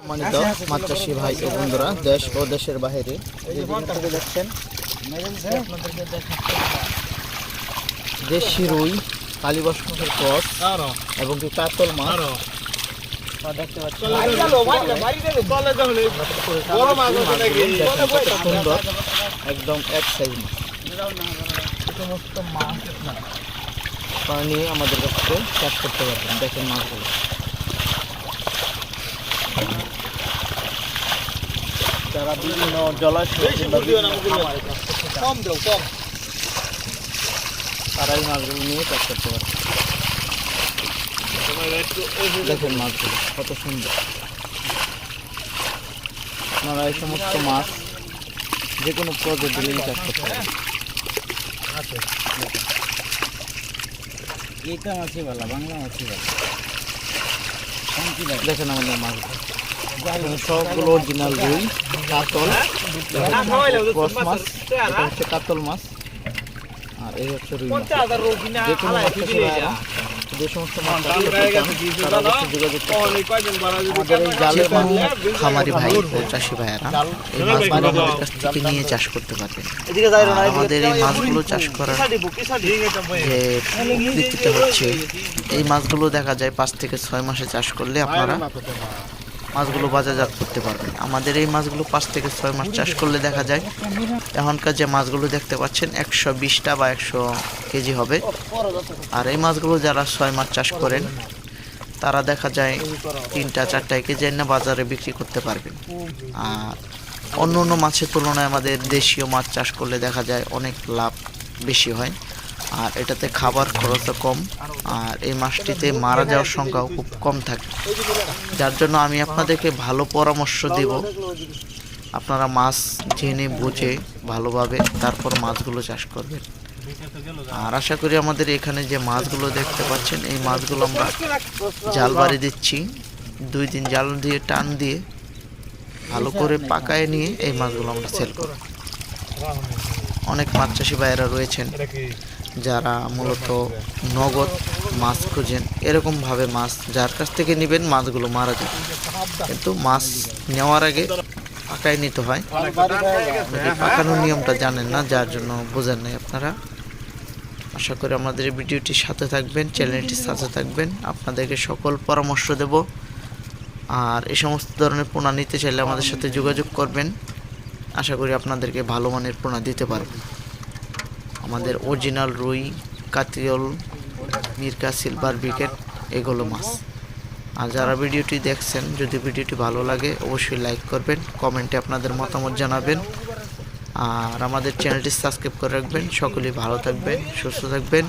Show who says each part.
Speaker 1: সম্মানিত মাছ চাষি ভাই ও বন্ধুরা দেশ ও দেশের দেখছেন দেশি রুই কালীবাসনের ক্রস এবং কি কাতল মাছ। সুন্দর একদম এক সাইজ মাছ। সমস্ত নিয়ে আমাদের কাছ চাষ করতে পারবেন দেখেন মাছগুলো। যারা বিভিন্ন জলাশয় কিংবা বিভিন্ন খামারে চাষ তারা এই মাছগুলো নিয়ে চাষ করতে পারে। দেখেন মাছগুলো কত সুন্দর। আপনারা এই সমস্ত মাছ যে কোনো প্রজাতি নিয়ে চাষ করতে পারেন।
Speaker 2: এইটা মাছই ভালো বাংলা মাছই ভালো।
Speaker 1: দেখেন আমাদের এখানে সবগুলো অরিজিনাল রুই কাতল মাছ এটা হচ্ছে কাতল মাছ আর এই হচ্ছে রুই মাছ। যে কোনো মাছ যে সমস্ত খামারি ভাই ও চাষি ভাইয়েরা এই মাছগুলো কাছ থেকে নিয়ে চাষ করতে পারবেন। আমাদের এই মাছগুলো চাষ করার যে হচ্ছে এই মাছগুলো দেখা যায় পাঁচ থেকে ছয় মাসে চাষ করলে আপনারা মাছগুলো বাজারজাত করতে পারবেন আমাদের এই মাছগুলো পাঁচ থেকে ছয় মাস চাষ করলে দেখা যায়, এখনকার যে মাছগুলো দেখতে পাচ্ছেন, একশো বিশটা বা একশো কেজি হবে। আর এই মাছগুলো যারা ছয় মাস চাষ করেন, তারা দেখা যায় তিনটা চারটা কেজি এনে বাজারে বিক্রি করতে পারবেন আর অন্য অন্য মাছের তুলনায় আমাদের দেশীয় মাছ চাষ করলে দেখা যায় অনেক লাভ বেশি হয়। আর এটাতে খাবার খরচও কম, আর এই মাছটিতে মারা যাওয়ার সংখ্যাও খুব কম থাকে। যার জন্য আমি আপনাদেরকে ভালো পরামর্শ দেব। আপনারা মাছ জেনে, বুঝে, ভালোভাবে তারপর মাছগুলো চাষ করবেন। আর আশা করি আমাদের এখানে যে মাছগুলো দেখতে পাচ্ছেন, এই মাছগুলো আমরা জাল বাড়ি দিচ্ছি। দুই দিন জাল দিয়ে, টান দিয়ে, ভালো করে পাকায় নিয়ে এই মাছগুলো আমরা সেল করি অনেক মাছ চাষি ভাইয়েরা রয়েছেন। যারা মূলত নগদ মাছ খুঁজেন, এরকমভাবে মাছ যার কাছ থেকে নেবেন, মাছগুলো মারা যায় কিন্তু মাছ নেওয়ার আগে পাকায় নিতে হয়। পাকানোর নিয়মটা জানেন না, যার জন্য বোঝেন নাই আপনারা। আশা করি আমাদের ভিডিওটির সাথে থাকবেন, চ্যানেলটির সাথে থাকবেন। আপনাদেরকে সকল পরামর্শ দেব। আর এই সমস্ত ধরনের পোনা নিতে চাইলে আমাদের সাথে যোগাযোগ করবেন। আশা করি আপনাদেরকে ভালো মানের পোনা দিতে পারব আমাদের অরিজিনাল রুই কাতিয়ল মিরকা সিলভার বিকেট এগুলো মাছ। আর যারা ভিডিওটি দেখছেন, যদি ভিডিওটি ভালো লাগে, অবশ্যই লাইক করবেন কমেন্টে আপনাদের মতামত জানাবেন। আর আমাদের চ্যানেলটি সাবস্ক্রাইব করে রাখবেন। সকলেই ভালো থাকবেন, সুস্থ থাকবেন।